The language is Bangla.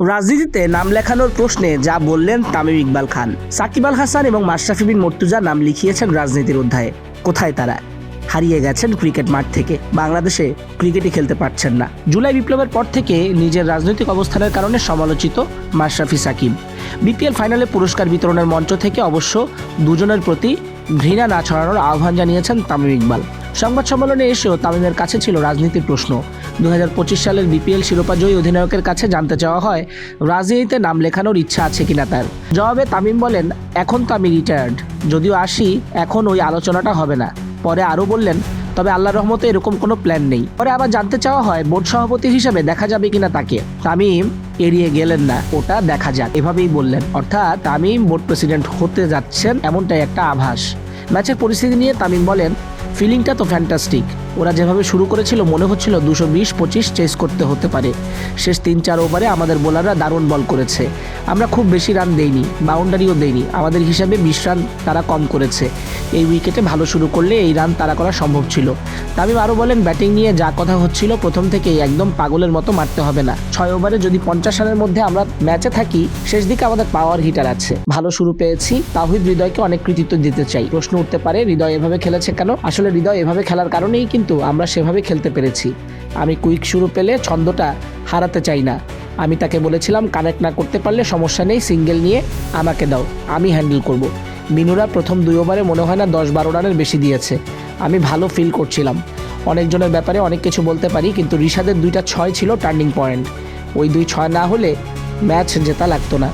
রাজনীতিতে নাম লেখানোর প্রশ্নে যা বললেন তামিম ইকবাল খান, সাকিব আল হাসান এবং মাশরাফি বিন মর্তুজা নাম লিখিয়েছেন রাজনীতির অধ্যায়ে। কোথায় তারা? হারিয়ে গেছেন ক্রিকেট মাঠ থেকে। বাংলাদেশে ক্রিকেটই খেলতে পারছেন না। জুলাই বিপ্লবের পর থেকে নিজের রাজনৈতিক অবস্থানের কারণে সমালোচিত মাশরাফি সাকিব। বিপিএল ফাইনালে পুরস্কার বিতরণের মঞ্চ থেকে অবশ্য দুজনের প্রতি ঘৃণা না ছড়ানোর আহ্বান জানিয়েছেন তামিম ইকবাল। সংবাদ সম্মেলনে এসেও তামিমের কাছে ছিল রাজনীতির প্রশ্ন। দু হাজার পঁচিশ সালের বিপিএল শিরোপাজয়ী অধিনায়কের কাছে জানতে চাওয়া হয়, রাজনীতিতে নাম লেখানোর ইচ্ছা আছে কিনা তার। জবাবে তামিম বলেন, এখন তো আমি রিটায়ার্ড যদিও আসি, এখন ওই আলোচনাটা হবে না। পরে আরও বললেন, তবে আল্লাহ রহমতে এরকম কোনো প্ল্যান নেই। পরে আবার জানতে চাওয়া হয়, বোর্ড সভাপতি হিসেবে দেখা যাবে কিনা তাকে? তামিম, এড়িয়ে গেলেন না, ওটা দেখা যাক। এভাবেই বললেন। অর্থাৎ তামিম বোর্ড প্রেসিডেন্ট হতে যাচ্ছেন এমনটাই একটা আভাস। ম্যাচের পরিস্থিতি নিয়ে তামিম বলেন ফিলিংটা তো ফ্যান্টাস্টিক ওরা যেভাবে শুরু করেছিল, মনে হচ্ছিল দুশো বিশ পঁচিশ চেস করতে হতে পারে। শেষ তিন চার ওভারে আমাদের বোলাররা দারুণ বল করেছে। আমরা খুব বেশি রান দেইনি বাউন্ডারিও দেইনি। আমাদের হিসাবে বিশ রান তারা কম করেছে। এই উইকেটে ভালো শুরু করলে এই রান তারা করা সম্ভব ছিল। তামিম আরও বলেন ব্যাটিং নিয়ে যা কথা হচ্ছিল, প্রথম থেকেই একদম পাগলের মতো মারতে হবে না। ছয় ওভারে যদি পঞ্চাশ রানের মধ্যে আমরা ম্যাচে থাকি, শেষ দিকে আমাদের পাওয়ার হিটার আছে। ভালো শুরু পেয়েছি তাহিদ হৃদয়কে অনেক কৃতিত্ব দিতে চাই। প্রশ্ন উঠতে পারে, হৃদয় এভাবে খেলেছে কেন? আসলে হৃদয় এভাবে খেলার কারণেই কিন্তু আমরা সেভাবে খেলতে পেরেছি। আমি কুইক শুরু পেলে ছন্দটা হারাতে চাই না। আমি তাকে বলেছিলাম, কানেক্ট না করতে পারলে সমস্যা নেই, সিঙ্গেল নিয়ে আমাকে দাও, আমি হ্যান্ডেল করব। মিনুরা প্রথম দুই ওভারে মনে হয় না দশ বারো রানের বেশি দিয়েছে। আমি ভালো ফিল করছিলাম। অনেকজনের ব্যাপারে অনেক কিছু বলতে পারি, কিন্তু ঋষাদের দুইটা ছয় ছিল টার্নিং পয়েন্ট। ওই দুই ছয় না হলে ম্যাচ জেতা লাগতো না।